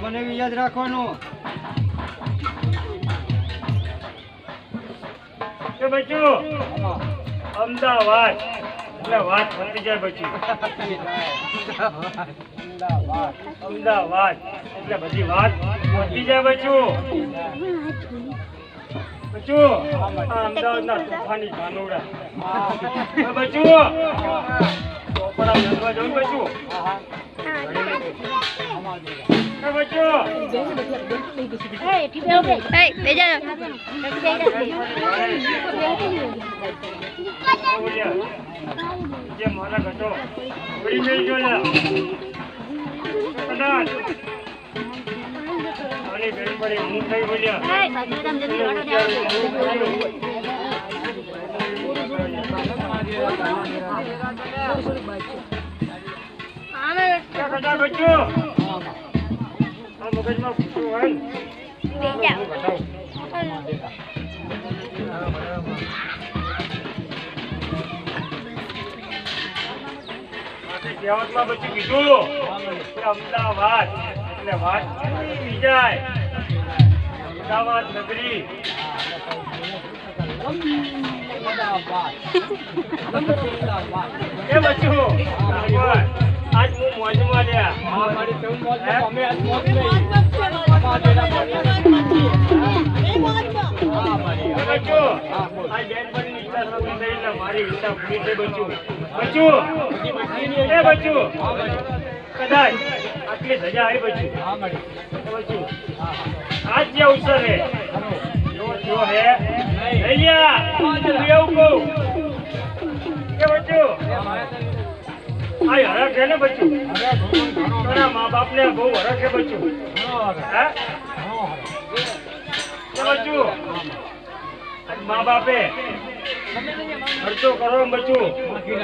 બનેવી યાદ રાખવાનું. કે બચ્ચું! અમદાવાદ. એટલે વાત પતી જાય બચ્ચું. અમદાવાદ. એટલે બધી વાત પતી જાય બચ્ચું. બચ્ચું આ અમદાવાદના તોફાની કાનુડા એ બચ્ચું ચોપડા નંદવા જવું બચ્ચું એ બચ્ચું જે મારા ઘટો. ઉડી ગયો લા. કદાચ કહેવતમાં બચ્ચું કીધું અમદાવાદ. એટલે વાત જાય અમદાવાદ નગરી. એ આજ હું મોજમાં લ્યા. એ બચ્ચું આ બેનપણીની ઈચ્છા પૂરી થઈ મારી ઈચ્છા પૂરી થઈ એ બચ્ચું કદાચ. ધજા આવી આજ જે અવસર હે. જો જો હે. લઈ લ્યા. હું કે બચ્ચું આ હરખ છે ને બચ્ચું? તારા મા બાપને બહુ હરખ હે બચ્ચું. હે? કે બચ્ચું? મા બાપે ખર્ચો કરો બચ્ચું.